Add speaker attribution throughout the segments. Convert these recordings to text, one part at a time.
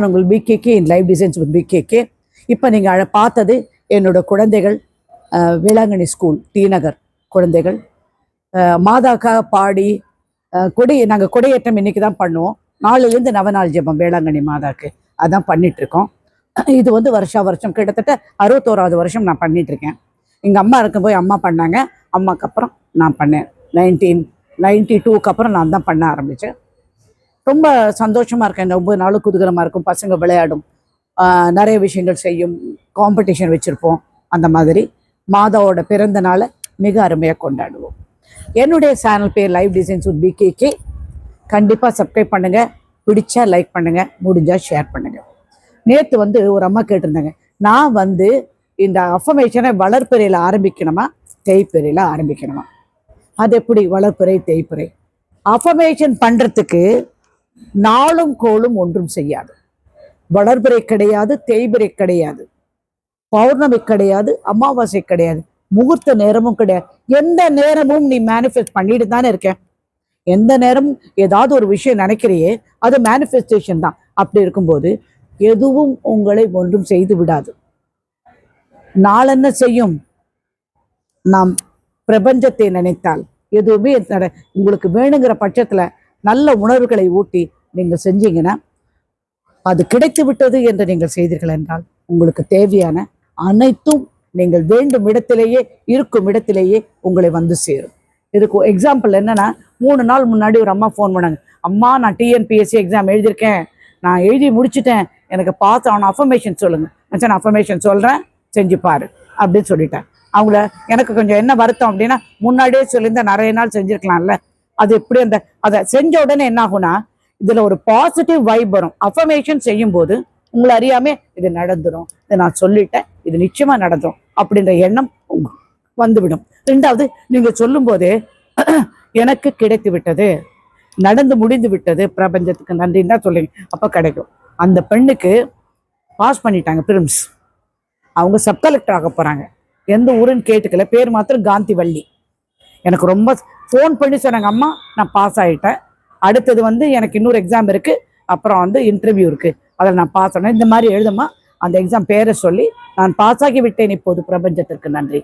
Speaker 1: நான் உங்கள் பிகேகே இன் லைவ் டிசைன்ஸ் வித் பிகேகே இப்போ நீங்கள் பார்த்தது என்னோட குழந்தைகள் வேளாங்கண்ணி ஸ்கூல் டி நகர் குழந்தைகள். மாதாக்காக பாடி கொடி நாங்கள் கொடியேற்றம் இன்றைக்கி தான் பண்ணுவோம். நாளையிலேருந்து நவநாள் ஜெபம் வேளாங்கண்ணி மாதாக்கு. அதான் பண்ணிட்டு இருக்கோம் இது வந்து வருஷா வருஷம் கிட்டத்தட்ட அறுபத்தோராவது வருஷம் நான் பண்ணிட்டு இருக்கேன் எங்கள் அம்மா இருக்கும் போய் அம்மா பண்ணாங்க. அம்மாக்கு அப்புறம் நான் பண்ணேன். நைன்டீன் நைன்டி டூக்கு அப்புறம் நான் தான் பண்ண ஆரம்பித்தேன் ரொம்ப சந்தோஷமாக இருக்கேன். இந்த நாளும் குதூகலமாக இருக்கும். பசங்க விளையாடும். நிறைய விஷயங்கள் செய்யும். காம்படிஷன் வச்சுருப்போம். அந்த மாதிரி. மாதாவோட பிறந்த நாளை மிக அருமையாக கொண்டாடுவோம். என்னுடைய சேனல் பேர் லைவ் டிசைன்ஸ் உட் பிகேகே கண்டிப்பாக சப்ஸ்கிரைப் பண்ணுங்கள் பிடிச்சா லைக் பண்ணுங்கள் முடிஞ்சால் ஷேர் பண்ணுங்கள் நேற்று வந்து ஒரு அம்மா கேட்டிருந்தாங்க. நான் வந்து இந்த அஃபமேஷனை வளர்ப்பிறையில் ஆரம்பிக்கணுமா? தேய்ப்பிறையில் ஆரம்பிக்கணுமா? அது எப்படி? வளர்ப்பிறை தேய்ப்பிறை. அஃபமேஷன் பண்ணுறதுக்கு நாளும் கோளும் ஒன்றும் செய்யாது. வளர்பிறை கிடையாது தேய்பிறை கிடையாது. பௌர்ணமி கிடையாது அமாவாசை கிடையாது முகூர்த்த நேரமும் கிடையாது. எந்த நேரமும் நீ மேனிஃபெஸ்ட் பண்ணிட்டு தானே இருக்க எந்த நேரமும் ஏதாவது ஒரு விஷயம் நினைக்கிறியே அது மேனிஃபெஸ்டேஷன் தான். அப்படி இருக்கும்போது எதுவும் உங்களை ஒன்றும் செய்து விடாது. நாளென்ன செய்யும்? நாம் பிரபஞ்சத்தை நினைத்தால் எதுவுமே உங்களுக்கு வேணுங்கிற பட்சத்துல நல்ல உணர்வுகளை ஊட்டி நீங்கள் செஞ்சீங்கன்னா அது கிடைத்து விட்டது என்று நீங்கள் செய்தீர்கள் என்றால் உங்களுக்கு தேவையான அனைத்தும் நீங்கள் வேண்டும் இடத்திலேயே இருக்கும் இடத்திலேயே உங்களை வந்து சேரும். இதுக்கு எக்ஸாம்பிள் என்னன்னா மூணு நாள் முன்னாடி ஒரு அம்மா ஃபோன் பண்ணாங்க. அம்மா நான் டிஎன்பிஎஸ்சி எக்ஸாம் எழுதியிருக்கேன். நான் எழுதி முடிச்சுட்டேன். எனக்கு பார்த்து அவன் அஃபர்மேஷன் சொல்லுங்க. நான் அஃபர்மேஷன் சொல்கிறேன் செஞ்சு பாரு. அப்படின்னு சொல்லிட்டேன் அவங்கள எனக்கு கொஞ்சம் என்ன வருத்தம் அப்படின்னா முன்னாடியே சொல்லியிருந்தா நிறைய நாள் செஞ்சுருக்கலாம்ல. அது எப்படி அந்த அதை செஞ்ச உடனே என்ன ஆகும்னா இதுல ஒரு பாசிட்டிவ் வைப் வரும். அஃபர்மேஷன் செய்யும் போது உங்களை அறியாமே இது நடந்துடும் இதை நான் சொல்லிட்டேன் இது நிச்சயமா நடந்துடும் அப்படின்ற எண்ணம் வந்துவிடும். ரெண்டாவது நீங்க சொல்லும் போதே எனக்கு கிடைத்து விட்டது நடந்து முடிந்து விட்டது பிரபஞ்சத்துக்கு நன்றின்னு தான் சொல்லுங்க அப்ப கிடைக்கும். அந்த பெண்ணுக்கு பாஸ் பண்ணிட்டாங்க பிரிம்ஸ் அவங்க சப் கலெக்டர் ஆக போறாங்க. எந்த ஊருன்னு கேட்டுக்கல பேர் மாத்திரம் காந்தி வள்ளி எனக்கு ரொம்ப ஃபோன் பண்ணி சொன்னாங்க அம்மா நான் பாஸ் ஆகிட்டேன் அடுத்தது வந்து எனக்கு இன்னொரு எக்ஸாம் இருக்குது அப்புறம் வந்து இன்டர்வியூ இருக்கு. அதில் நான் பாஸ் ஆனேன். இந்த மாதிரி எழுதுமா அந்த எக்ஸாம் பேரை சொல்லி நான் பாஸ் ஆகி விட்டேன் இப்போது பிரபஞ்சத்திற்கு நன்றி.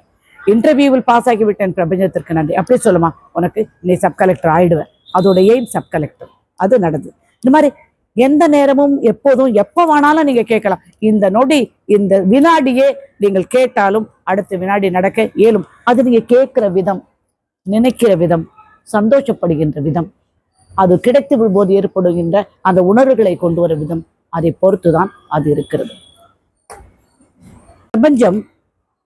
Speaker 1: இன்டர்வியூவில் பாஸ் ஆகி விட்டேன் பிரபஞ்சத்திற்கு நன்றி. அப்படியே சொல்லுமா உனக்கு நீ சப் கலெக்டர் ஆகிடுவேன் அதோட எய்ம் சப் கலெக்டர் அது நடந்தது. இந்த மாதிரி எந்த நேரமும் எப்போதும் எப்போ வேணாலும் நீங்கள் கேட்கலாம். இந்த நொடி இந்த வினாடியே நீங்கள் கேட்டாலும் அடுத்த வினாடி நடக்க இயலும். அது நீங்கள் கேட்குற விதம். நினைக்கிற விதம் சந்தோஷப்படுகின்ற விதம் அது கிடைத்து விடும்போது ஏற்படுகின்ற அந்த உணர்வுகளை கொண்டு வர விதம் அதை பொறுத்துதான் அது இருக்கிறது. பிரபஞ்சம்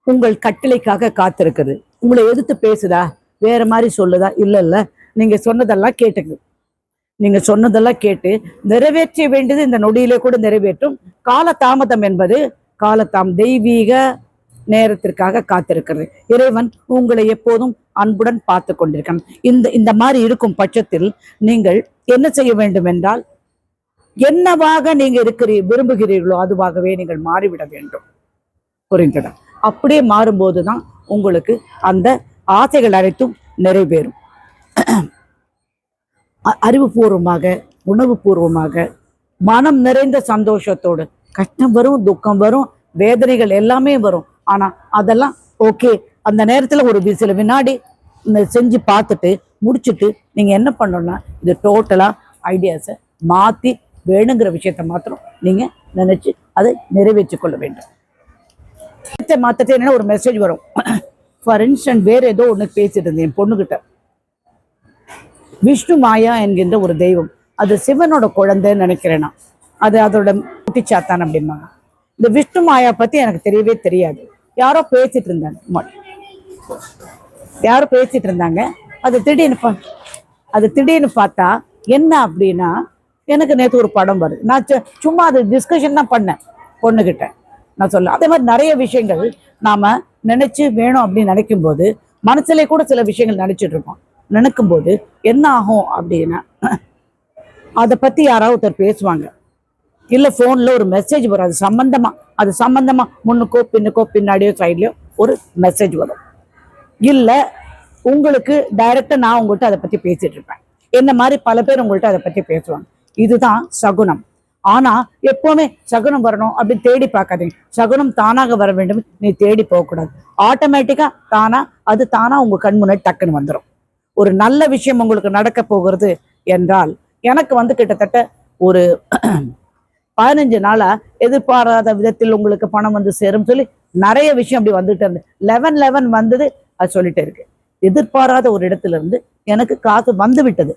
Speaker 1: உங்கள் கட்டளைக்காக காத்திருக்குது. உங்களை எதிர்த்து பேசுதா? வேற மாதிரி சொல்லுதா? இல்ல இல்ல நீங்க சொன்னதெல்லாம் கேட்டுக்கு நீங்க சொன்னதெல்லாம் கேட்டு நிறைவேற்ற வேண்டியது இந்த நொடியிலே கூட நிறைவேற்றும். கால தாமதம் என்பது காலத்தாம் தெய்வீக நேரத்திற்காக காத்திருக்கிறது. இறைவன் உங்களை எப்போதும் அன்புடன் பார்த்து கொண்டிருக்கான் இந்த இந்த மாதிரி இருக்கும் பட்சத்தில் நீங்கள் என்ன செய்ய வேண்டும் என்றால் என்னவாக நீங்க இருக்கிறீ விரும்புகிறீர்களோ அதுவாகவே நீங்கள் மாறிவிட வேண்டும். புரிந்ததா? அப்படியே மாறும்போது தான் உங்களுக்கு அந்த ஆசைகள் அனைத்தும் நிறைவேறும். அறிவுபூர்வமாக அறிவுபூர்வமாக உணவுபூர்வமாக மனம் நிறைந்த சந்தோஷத்தோடு கஷ்டம் வரும் துக்கம் வரும் வேதனைகள் எல்லாமே வரும். ஆனா அதெல்லாம் ஓகே அந்த நேரத்துல ஒரு சில வினாடி இந்த செஞ்சு பார்த்துட்டு முடிச்சுட்டு நீங்க என்ன பண்ணணும்னா இது டோட்டலா ஐடியாஸை மாத்தி வேணுங்கிற விஷயத்த மாத்திரம் நீங்க நினைச்சு அதை நிறைவேற்றி கொள்ள வேண்டும். விஷயத்தை மாத்திட்டு என்னன்னா ஒரு மெசேஜ் வரும். ஃபார் இன்ஸ்டன்ட் வேற ஏதோ ஒன்று பேசிட்டு இருந்தேன் என் பொண்ணுகிட்ட. விஷ்ணு மாயா என்கின்ற ஒரு தெய்வம். அது சிவனோட குழந்தைன்னு நினைக்கிறேன் நான். அது அதோட குட்டிச்சாத்தான் அப்படிம்பாங்க. இந்த விஷ்ணு மாயா பத்தி எனக்கு தெரியவே தெரியாது. யாரோ பேசிட்டு இருந்தாங்க. யாரோ பேசிட்டு இருந்தாங்க. அது திடீர்னு பா- அது திடீர்னு பார்த்தா என்ன அப்படின்னா எனக்கு நேற்று ஒரு படம் வருது. நான் சும்மா அது டிஸ்கஷன் தான் பண்ணேன் பொண்ணுகிட்ட. நான் சொல்ல அதே மாதிரி நிறைய விஷயங்கள் நாம நினைச்சு வேணும் அப்படின்னு நினைக்கும் போது மனசுல கூட சில விஷயங்கள் நினைச்சிட்டு இருப்போம் நினைக்கும் போது என்ன ஆகும் அப்படின்னா அதை பத்தி யாராவது ஒருத்தர் பேசுவாங்க. இல்லை ஃபோனில் ஒரு மெசேஜ் வரும். அது சம்பந்தமா அது சம்பந்தமா முன்னுக்கோ பின்னுக்கோ பின்னாடியோ சைட்லயோ ஒரு மெசேஜ் வரும். இல்ல உங்களுக்கு டைரக்டா நான் உங்கள்கிட்ட அதை பத்தி பேசிட்டு இருப்பேன். என்ன மாதிரி பல பேர் உங்கள்கிட்ட அதை பத்தி பேசுவாங்க. இதுதான் சகுனம். ஆனா எப்பவுமே சகுனம் வரணும் அப்படின்னு தேடி பார்க்காதீங்க. சகுனம் தானாக வர வேண்டும். நீ தேடி போகக்கூடாது. ஆட்டோமேட்டிக்கா தானா அது தானா உங்க கண் முன்னாடி டக்குன்னு வந்துடும் ஒரு நல்ல விஷயம் உங்களுக்கு நடக்க போகிறது என்றால் எனக்கு வந்து கிட்டத்தட்ட ஒரு பதினஞ்சு நாளா எதிர்பாராத விதத்தில் உங்களுக்கு பணம் வந்து சேரும் சொல்லி நிறைய விஷயம் அப்படி வந்துட்டு இருந்து. லெவன் லெவன் வந்தது அது சொல்லிட்டே இருக்கு. எதிர்பாராத ஒரு இடத்துல இருந்து எனக்கு காசு வந்து விட்டது.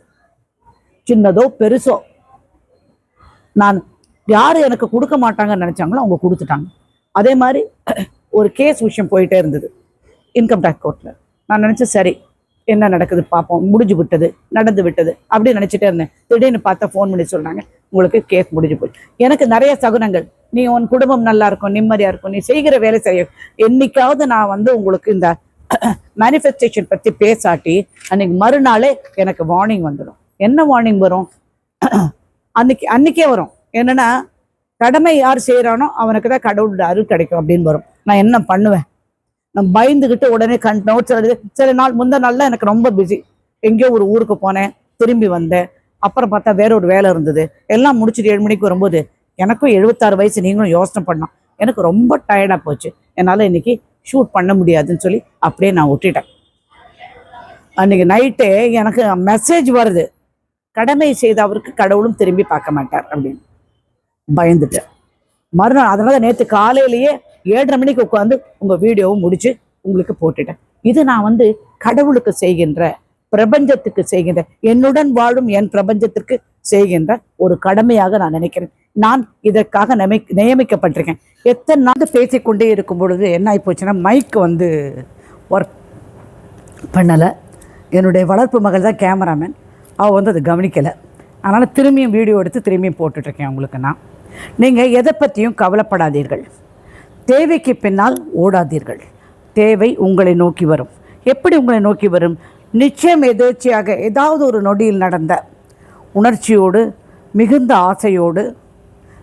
Speaker 1: சின்னதோ பெருசோ. நான் யாரு எனக்கு கொடுக்க மாட்டாங்கன்னு நினைச்சாங்களோ அவங்க கொடுத்துட்டாங்க. அதே மாதிரி ஒரு கேஸ் விஷயம் போயிட்டே இருந்தது. இன்கம் டேக்ஸ் கோர்ட்ல நான் நினைச்சேன் சரி என்ன நடக்குது பார்ப்போம் முடிஞ்சு விட்டது நடந்து விட்டது. அப்படி நினைச்சிட்டே இருந்தேன். திடீர்னு பார்த்தா ஃபோன் பண்ணி சொன்னாங்க உங்களுக்கு கேஸ் முடிஞ்சு போச்சு. எனக்கு நிறைய சகுனங்கள். நீ உன் குடும்பம் நல்லா இருக்கும் நிம்மதியா இருக்கும் நீ செய்கிற வேலை செய்ய என்னைக்காவது நான் வந்து உங்களுக்கு இந்த மேனிஃபெஸ்டேஷன் பத்தி பேசாட்டி அன்னைக்கு மறுநாளே எனக்கு வார்னிங் வந்துடும். என்ன வார்னிங் வரும்? அன்னைக்கு அன்னைக்கே வரும். என்னன்னா கடமை யார் செய்கிறானோ அவனுக்கு தான் கடவுளோட அருள் கிடைக்கும் அப்படின்னு வரும். நான் என்ன பண்ணுவேன்? நான் பயந்துகிட்டு உடனே கண் நோட்ஸ் எழுது சில நாள் முந்த நாள்ல எனக்கு ரொம்ப பிஸி எங்கேயோ ஒரு ஊருக்கு போனேன் திரும்பி வந்தேன். அப்புறம் பார்த்தா வேற ஒரு வேலை இருந்தது. எல்லாம் முடிச்சுட்டு ஏழு மணிக்கு வரும்போது எனக்கும் எழுபத்தாறு வயசு நீங்களும் யோசனை பண்ணோம். எனக்கு ரொம்ப டயர்டாக போச்சு. என்னால் இன்றைக்கி ஷூட் பண்ண முடியாதுன்னு சொல்லி அப்படியே நான் விட்டுட்டேன் அன்றைக்கி நைட்டே எனக்கு மெசேஜ் வருது. கடமை செய்த அவருக்கு கடவுளும் திரும்பி பார்க்க மாட்டார் அப்படின்னு. பயந்துட்டேன். மறுநாள் அதனால் நேற்று காலையிலேயே ஏழரை மணிக்கு உட்காந்து உங்கள் வீடியோவும் முடித்து உங்களுக்கு போட்டுட்டேன். இது நான் வந்து கடவுளுக்கு செய்கின்ற பிரபஞ்சத்துக்கு செய்கின்ற என்னுடன் வாழும் என் பிரபஞ்சத்திற்கு செய்கின்ற ஒரு கடமையாக நான் நினைக்கிறேன். நான் இதற்காக நியமி நியமிக்கப்பட்டிருக்கேன். எத்தனை நாள் பேசிக்கொண்டே இருக்கும் பொழுது என்ன ஆகி போச்சுன்னா மைக் வந்து ஒர்க் பண்ணலை. என்னுடைய வளர்ப்பு மகள் தான் கேமராமேன் அவள் வந்து அதை கவனிக்கலை. அதனால் திரும்பியும் வீடியோ எடுத்து திரும்பியும் போட்டுட்ருக்கேன் உங்களுக்கு நான். நீங்கள் எதை பற்றியும் கவலைப்படாதீர்கள். தேவைக்கு பின்னால் ஓடாதீர்கள். தேவை உங்களை நோக்கி வரும். எப்படி உங்களை நோக்கி வரும்? நிச்சயம் எதேர்ச்சியாக ஏதாவது ஒரு நொடியில் நடந்த உணர்ச்சியோடு மிகுந்த ஆசையோடு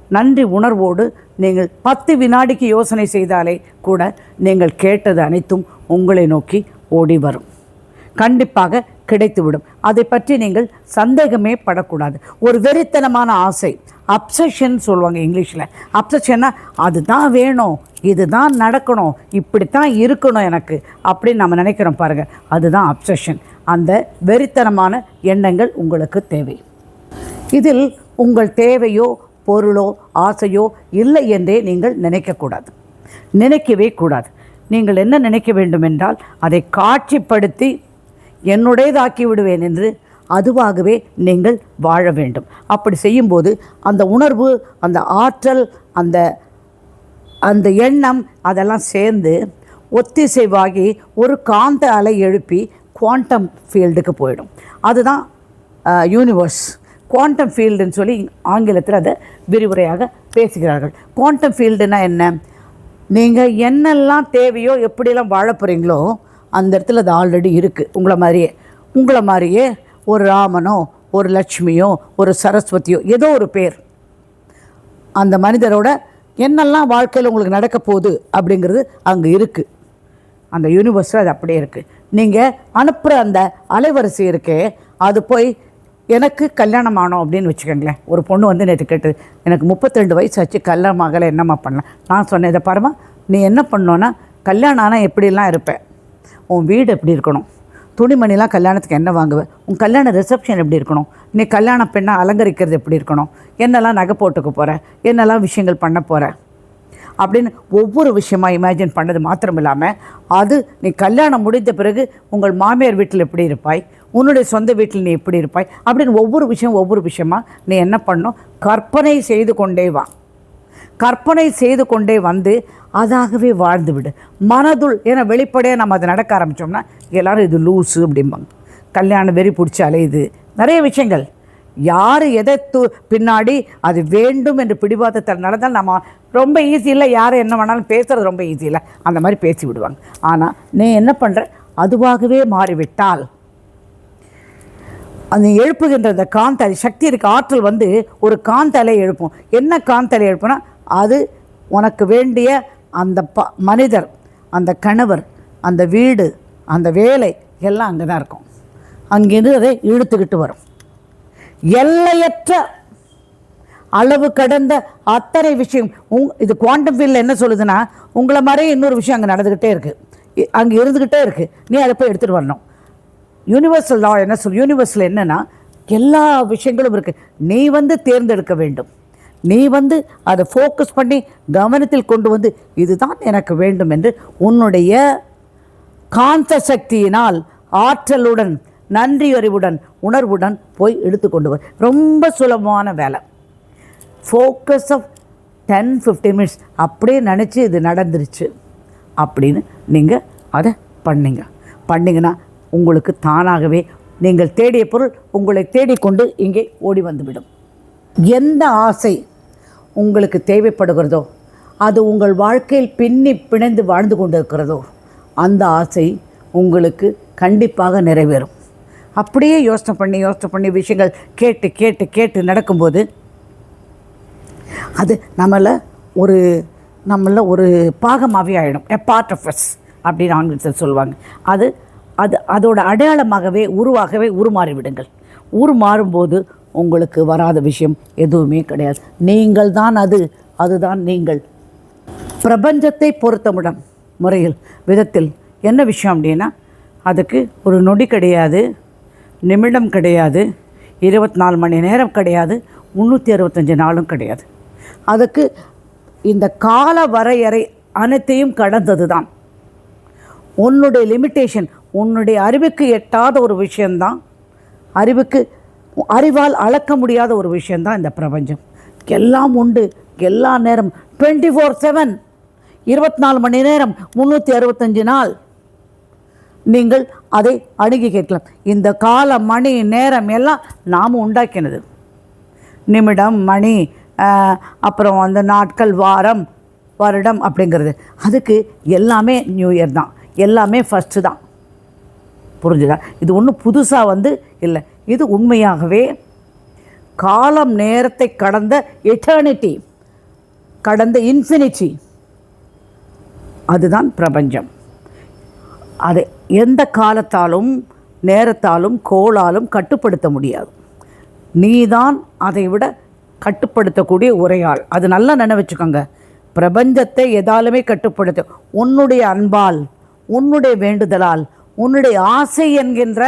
Speaker 1: நன்றி உணர்வோடு நீங்கள் பத்து வினாடிக்கு யோசனை செய்தாலே கூட நீங்கள் கேட்டது அனைத்தும் உங்களை நோக்கி ஓடி வரும். கண்டிப்பாக கிடைத்துவிடும். அதை பற்றி நீங்கள் சந்தேகமே படக்கூடாது. ஒரு வெறித்தனமான ஆசை. அப்சஷன் சொல்லுவாங்க இங்கிலீஷில். அப்சஷன்னா அதுதான் வேணும். இதுதான் நடக்கணும். இப்படித்தான் இருக்கணும் எனக்கு. அப்படின்னு நம்ம நினைக்கிறோம் பாருங்கள் அதுதான் அப்சஷன் அந்த வெறித்தனமான எண்ணங்கள் உங்களுக்கு தேவை. இதில் உங்கள் தேவையோ பொருளோ ஆசையோ இல்லை என்றே நீங்கள் நினைக்கக்கூடாது. நினைக்கவே கூடாது. நீங்கள் என்ன நினைக்க வேண்டும் என்றால் அதை காட்சிப்படுத்தி என்னுடையதாக்கி விடுவேன் என்று அதுவாகவே நீங்கள் வாழ வேண்டும். அப்படி செய்யும்போது அந்த உணர்வு அந்த ஆற்றல் அந்த அந்த எண்ணம் அதெல்லாம் சேர்ந்து ஒத்திசைவாகி ஒரு காந்த அலை எழுப்பி குவாண்டம் ஃபீல்டுக்கு போயிடும். அதுதான் யூனிவர்ஸ் குவாண்டம் ஃபீல்டுன்னு சொல்லி ஆங்கிலத்தில் அதை விரிவுரையாக பேசுகிறார்கள். குவாண்டம் ஃபீல்டுனா என்ன? நீங்கள் என்னெல்லாம் தேவையோ எப்படியெல்லாம் வாழ போகிறீங்களோ அந்த இடத்துல அது ஆல்ரெடி இருக்குது உங்களை மாதிரியே. உங்களை மாதிரியே ஒரு ராமனோ ஒரு லட்சுமியோ ஒரு சரஸ்வதியோ ஏதோ ஒரு பேர். அந்த மனிதரோட என்னெல்லாம் வாழ்க்கையில் உங்களுக்கு நடக்க போகுது அப்படிங்கிறது அங்கே இருக்குது அந்த யூனிவர்ஸில் அது அப்படியே இருக்குது நீங்கள் அனுப்புகிற அந்த அலைவரிசை இருக்கே அது போய் எனக்கு கல்யாணம் ஆனோம் அப்படின்னு வச்சுக்கோங்களேன். ஒரு பொண்ணு வந்து நேற்று கேட்டு எனக்கு முப்பத்திரெண்டு வயசு ஆச்சு கல்யாணம் ஆகலை என்னம்மா பண்ணலாம்? நான் சொன்னேன் இதை பாருமா நீ என்ன பண்ணோன்னா கல்யாணம் ஆனால் எப்படிலாம் இருப்பேன் உன் வீடு எப்படி இருக்கணும்? துணிமணிலாம் கல்யாணத்துக்கு என்ன வாங்குவேன் உன் கல்யாண ரிசப்ஷன் எப்படி இருக்கணும்? நீ கல்யாண பெண்ணை அலங்கரிக்கிறது எப்படி இருக்கணும்? என்னெல்லாம் நகை போட்டுக்க போகிற என்னெல்லாம் விஷயங்கள் பண்ண போகிற அப்படின்னு ஒவ்வொரு விஷயமாக இமேஜின் பண்ணது மாத்திரம் இல்லாமல் அது நீ கல்யாணம் முடிந்த பிறகு உங்கள் மாமியார் வீட்டில் எப்படி இருப்பாய்? உன்னுடைய சொந்த வீட்டில் நீ எப்படி இருப்பாய்? அப்படின்னு ஒவ்வொரு விஷயம் ஒவ்வொரு விஷயமாக நீ என்ன பண்ணணும்? கற்பனை செய்து கொண்டே வா. கற்பனை செய்து கொண்டே வந்து அதாகவே வாழ்ந்துவிடு. மனதுள் ஏன்னா வெளிப்படையாக நம்ம அதை நடக்க ஆரம்பித்தோம்னா எல்லோரும் இது லூஸு அப்படிம்பாங்க. கல்யாணம் வெறி பிடிச்சி அலையுது. நிறைய விஷயங்கள். யார் எதை து பின்னாடி அது வேண்டும் என்று பிடிவாதத்தில் நடந்தால் நம்ம ரொம்ப ஈஸி இல்லை. யார் என்ன வேணாலும் பேசுறது ரொம்ப ஈஸி இல்லை. அந்த மாதிரி பேசி விடுவாங்க. ஆனால் நீ என்ன பண்ணுற அதுவாகவே மாறிவிட்டால். அந்த எழுப்புகின்ற அந்த காந்தலை சக்தி இருக்க ஆற்றல் வந்து ஒரு காந்தலை எழுப்பும். என்ன காந்தலை எழுப்புனா அது உனக்கு வேண்டிய அந்த ப மனிதர் அந்த கணவர் அந்த வீடு அந்த வேலை எல்லாம் அங்கே தான் இருக்கும். அங்கேருந்து அதை இழுத்துக்கிட்டு வரும். எல்லையற்ற அளவு கடந்த அத்தனை விஷயம் உங் இது குவாண்டம் ஃபீல்டில் என்ன சொல்லுதுன்னா உங்களை மாதிரியே இன்னொரு விஷயம் அங்கே நடந்துக்கிட்டே இருக்குது அங்கே இருந்துக்கிட்டே இருக்குது நீ அதை போய் எடுத்துகிட்டு வரணும். யூனிவர்சல் லா என்ன சொல் யூனிவர்ஸில் என்னென்னா எல்லா விஷயங்களும் இருக்குது நீ வந்து தேர்ந்தெடுக்க வேண்டும். நீ வந்து அதை ஃபோக்கஸ் பண்ணி கவனத்தில் கொண்டு வந்து இதுதான் எனக்கு வேண்டும் என்று உன்னுடைய காந்த சக்தியினால் ஆற்றலுடன் நன்றியறிவுடன் உணர்வுடன் போய் எடுத்துக்கொண்டு வர ரொம்ப சுலபமான வேலை. Focus of ten fifteen minutes அப்படியே நினச்சி இது நடந்துருச்சு அப்படின்னு நீங்கள் அதை பண்ணீங்க. பண்ணிங்கன்னா உங்களுக்கு தானாகவே நீங்கள் தேடிய பொருள் உங்களை தேடிக்கொண்டு இங்கே ஓடி வந்துவிடும். எந்த ஆசை உங்களுக்கு தேவைப்படுகிறதோ அது உங்கள் வாழ்க்கையில் பின்னி பிணைந்து வாழ்ந்து கொண்டிருக்கிறதோ அந்த ஆசை உங்களுக்கு கண்டிப்பாக நிறைவேறும். அப்படியே யோசனை பண்ணி யோசனை பண்ணி விஷயங்கள் கேட்டு கேட்டு கேட்டு நடக்கும்போது அது நம்மளை ஒரு நம்மள ஒரு பாகமாகவே ஆகிடும் எ பார்ட் ஆஃப் எஸ் அப்படின்னு ஆங்கிலத்தில் சொல்லுவாங்க. அது அது அதோட அடையாளமாகவே உருவாகவே உருமாறி விடுங்கள் உருமாறும்போது உங்களுக்கு வராத விஷயம் எதுவுமே கிடையாது. நீங்கள் தான் அது அதுதான் நீங்கள். பிரபஞ்சத்தை பொறுத்தமிடம் முறையில் விதத்தில் என்ன விஷயம் அப்படின்னா அதுக்கு ஒரு நொடி கிடையாது நிமிடம் கிடையாது இருபத்தி நாலு மணி நேரம் கிடையாது முந்நூற்றி அறுபத்தஞ்சு நாளும் கிடையாது. அதுக்கு இந்த கால வரையறை அனைத்தையும் கடந்தது தான் உன்னுடைய லிமிட்டேஷன் உன்னுடைய அறிவுக்கு எட்டாத ஒரு விஷயந்தான் அறிவுக்கு அறிவால் அளக்க முடியாத ஒரு விஷயந்தான் இந்த பிரபஞ்சம். எல்லாம் உண்டு எல்லா நேரம். டுவெண்ட்டி ஃபோர் செவன் இருபத்தி நாலு மணி நேரம் முந்நூற்றி அறுபத்தஞ்சு நாள். நீங்கள் அதை அணுகி கேட்கலாம். இந்த கால மணி நேரம் எல்லாம் நாம் உண்டாக்கினது. நிமிடம் மணி அப்புறம் அந்த நாட்கள் வாரம் வருடம் அப்படிங்கிறது. அதுக்கு எல்லாமே நியூ இயர் தான். எல்லாமே ஃபஸ்ட்டு தான். புரிஞ்சுதா? இது ஒன்றும் புதுசாக வந்து இல்லை. இது உண்மையாகவே காலம் நேரத்தை கடந்த எட்டர்னிட்டி கடந்த இன்ஃபினிட்டி அதுதான் பிரபஞ்சம். அது எந்த காலத்தாலும் நேரத்தாலும் கோளாலும் கட்டுப்படுத்த முடியாது. நீதான் அதை விட கட்டுப்படுத்தக்கூடிய உரையாள். அது நல்லா நினைவச்சுக்கோங்க பிரபஞ்சத்தை எதாலுமே கட்டுப்படுத்த உன்னுடைய அன்பால் உன்னுடைய வேண்டுதலால் உன்னுடைய ஆசை என்கின்ற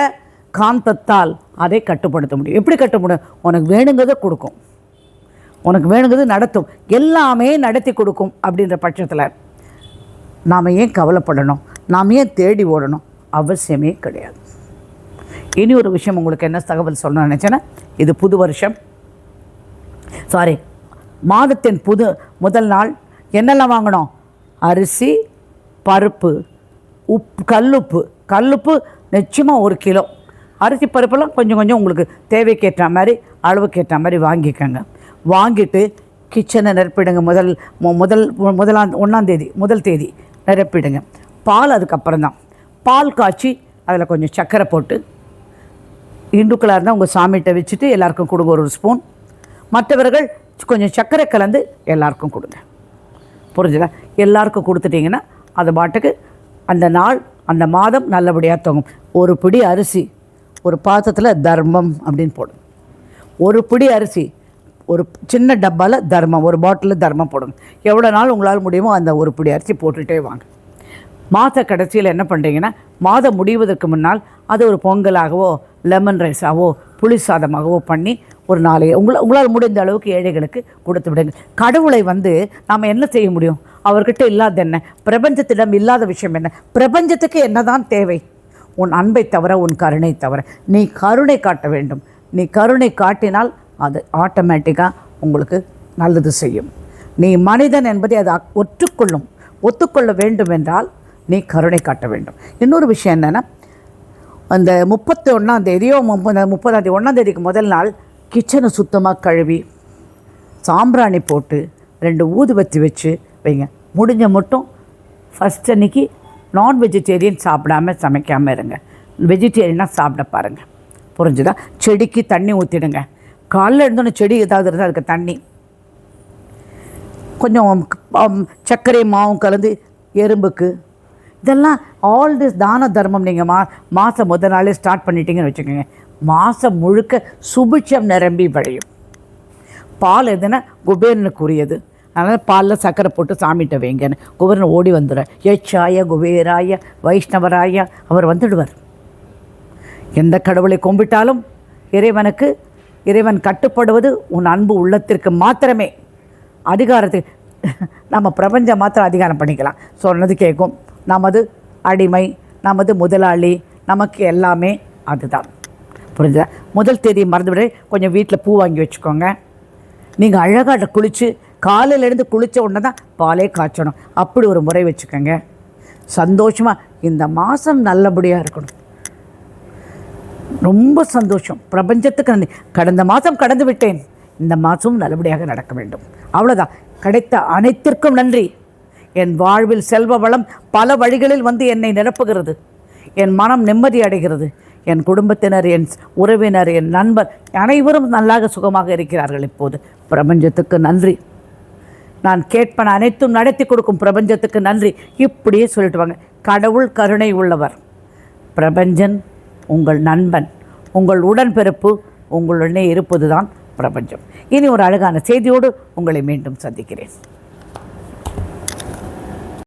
Speaker 1: காந்தத்தால் அதை கட்டுப்படுத்த முடியும். எப்படி கட்டுப்படும் உனக்கு வேணுங்கிறத கொடுக்கும். உனக்கு வேணுங்கிறது நடத்தும். எல்லாமே நடத்தி கொடுக்கும் அப்படின்ற பட்சத்தில் நாம் ஏன் கவலைப்படணும்? நாம் ஏன் தேடி ஓடணும்? அவசியமே கிடையாது. இனி ஒரு விஷயம் உங்களுக்கு என்ன தகவல் சொல்லணும்னு நினச்சேன்னா இது புது வருஷம். சாரி மாதத்தின் புது முதல் நாள். என்னெல்லாம் வாங்கணும்? அரிசி பருப்பு உப்பு கல்லுப்பு. கல்லுப்பு நிச்சயமாக ஒரு கிலோ. அரிசி பருப்பெல்லாம் கொஞ்சம் கொஞ்சம் உங்களுக்கு தேவைக்கேற்ற மாதிரி அளவுக்கேற்ற மாதிரி வாங்கிக்கோங்க. வாங்கிட்டு கிச்சனை நிரப்பிடுங்க. முதல் மு- முதல் முதலாம் ஒன்றாந்தேதி முதல் தேதி நிரப்பிடுங்க. பால் அதுக்கப்புறம் தான். பால் காய்ச்சி அதில் கொஞ்சம் சர்க்கரை போட்டு இந்துக்களாக இருந்தால் உங்கள் சாமிகிட்ட வச்சுட்டு எல்லாருக்கும் கொடுங்க ஒரு ஸ்பூன் மற்றவர்கள் கொஞ்சம் சர்க்கரை கலந்து எல்லாருக்கும் கொடுங்க. புரிஞ்சுதா? எல்லாருக்கும் கொடுத்துட்டிங்கன்னா அது பாட்டுக்கு அந்த நாள் அந்த மாதம் நல்லபடியாக தோங்கும் ஒரு பிடி அரிசி ஒரு பாத்திரத்தில் தர்மம் அப்படின்னு போடும் ஒரு பிடி அரிசி ஒரு சின்ன டப்பாவில் தர்மம் ஒரு பாட்டிலில் தர்மம் போடுங்க எவ்வளோ நாள் உங்களால் முடியுமோ அந்த ஒரு பிடி அரிசி போட்டுகிட்டே வாங்க. மாத கடைசியில் என்ன பண்ணுறீங்கன்னா மாதம் முடிவதற்கு முன்னால் அது ஒரு பொங்கலாகவோ லெமன் ரைஸாகவோ புளி சாதமாகவோ பண்ணி ஒரு நாளை உங்களை உங்களால் முடிந்த அளவுக்கு ஏழைகளுக்கு கொடுத்து விடுங்க. கடவுளை வந்து நாம் என்ன செய்ய முடியும்? அவர்கிட்ட இல்லாத என்ன? பிரபஞ்சத்திடம் இல்லாத விஷயம் என்ன? பிரபஞ்சத்துக்கு என்னதான் தேவை? உன் அன்பை தவிர உன் கருணை தவிர. நீ கருணை காட்ட வேண்டும். நீ கருணை காட்டினால் அது ஆட்டோமேட்டிக்காக உங்களுக்கு நல்லது செய்யும். நீ மனிதன் என்பதை அது ஒற்றுக்கொள்ளும் ஒத்துக்கொள்ள வேண்டும் என்றால் நீ கருணை காட்ட வேண்டும். இன்னொரு விஷயம் என்னென்னா அந்த முப்பத்தி ஒன்றாம் தேதியோ முப்பது முப்பதாம் தேதி ஒன்றாம் தேதிக்கு முதல் நாள் கிச்சனை சுத்தமாக கழுவி சாம்பிராணி போட்டு ரெண்டு ஊதுபத்தி வச்சு வைங்க. முடிஞ்ச மட்டும் ஃபஸ்ட் அன்னைக்கு நான் வெஜிடேரியன் சாப்பிடாம சமைக்காமல் இருங்க. வெஜிடேரியனாக சாப்பிட பாருங்கள் புரிஞ்சுதா? செடிக்கு தண்ணி ஊற்றிடுங்க காலைல இருந்தோன்னு செடி ஏதாவது இருந்தால் அதுக்கு தண்ணி. கொஞ்சம் சர்க்கரை மாவும் கலந்து எறும்புக்கு. இதெல்லாம் ஆல் திஸ் தான தர்மம் நீங்கள் மா மாதம் முதல் நாளே ஸ்டார்ட் பண்ணிட்டீங்கன்னு வச்சுக்கோங்க. மாதம் முழுக்க சுபிட்சம் நிரம்பி வழியும் பால் எதுனா குபேரனுக்குரியது. அதனால் பாலில் சக்கரை போட்டு சாமிகிட்ட வைங்கன்னு. குபேரன் ஓடி வந்துடுறார். யட்சாய குபேராய வைஷ்ணவராய அவர் வந்துடுவார். எந்த கடவுளை கும்பிட்டாலும் இறைவனுக்கு இறைவன் கட்டுப்படுவது உன் அன்பு உள்ளத்திற்கு மாத்திரமே. அதிகாரத்துக்கு நம்ம பிரபஞ்சம் மாத்திரம் அதிகாரம் பண்ணிக்கலாம். சொன்னது கேட்கும். நமது அடிமை நமது முதலாளி நமக்கு எல்லாமே அதுதான். புரிஞ்சுதா? முதல் தேதி மறந்துவிட. கொஞ்சம் வீட்டில் பூ வாங்கி வச்சுக்கோங்க. நீங்கள் அழகாக குளித்து காலையிலேருந்து குளித்த உடனே தான் பாலே காய்ச்சணும். அப்படி ஒரு முறை வச்சுக்கோங்க. சந்தோஷமாக இந்த மாதம் நல்லபடியாக இருக்கணும். ரொம்ப சந்தோஷம். பிரபஞ்சத்துக்கு நன்றி. கடந்த மாதம் கடந்து விட்டேன். இந்த மாதமும் நல்லபடியாக நடக்க வேண்டும். அவ்வளோதான் கிடைத்த அனைத்திற்கும் நன்றி. என் வாழ்வில் செல்வ வளம் பல வழிகளில் வந்து என்னை நிரப்புகிறது. என் மனம் நிம்மதி அடைகிறது. என் குடும்பத்தினர் என் உறவினர் என் நண்பர் அனைவரும் நல்லாக சுகமாக இருக்கிறார்கள் இப்போது. பிரபஞ்சத்துக்கு நன்றி. நான் கேட்பன அனைத்தும் நடத்தி கொடுக்கும் பிரபஞ்சத்துக்கு நன்றி. இப்படியே சொல்லிட்டு வாங்க. கடவுள் கருணை உள்ளவர். பிரபஞ்சன் உங்கள் நண்பன். உங்கள் உடன்பிறப்பு உங்களுடனே இருப்பதுதான் பிரபஞ்சம். இனி ஒரு அழகான செய்தியோடு உங்களை மீண்டும் சந்திக்கிறேன்.